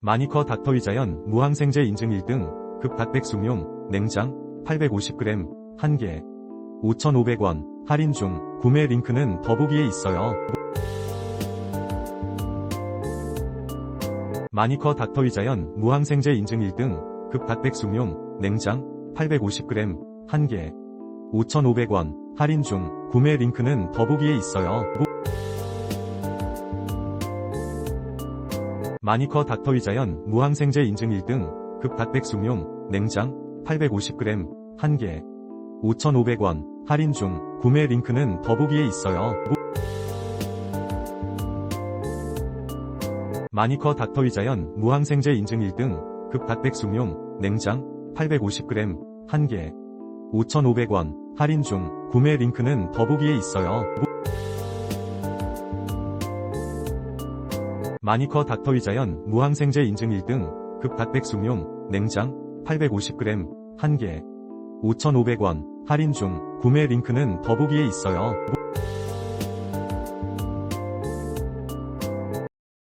마니커 닥터이자연 무항생제 인증 1등 급 닭백숙용 냉장 850g 1개 5,500원 할인 중 구매 링크는 더보기에 있어요. 마니커 닥터이자연 무항생제 인증 1등 급 닭백숙용 냉장 850g 1개 5,500원 할인 중 구매 링크는 더보기에 있어요. 마니커 닥터이자연 무항생제 인증 1등 급 닭백숙용 냉장 850g 1개 5,500원 할인 중 구매 링크는 더보기에 있어요. 마니커 닥터이자연 무항생제 인증 1등 급 닭백숙용 냉장 850g 1개 5,500원 할인 중 구매 링크는 더보기에 있어요. 마니커 닥터이자연 무항생제 인증 1등 급 닭백숙용 냉장 850g 1개 5,500원 할인 중 구매 링크는 더보기에 있어요.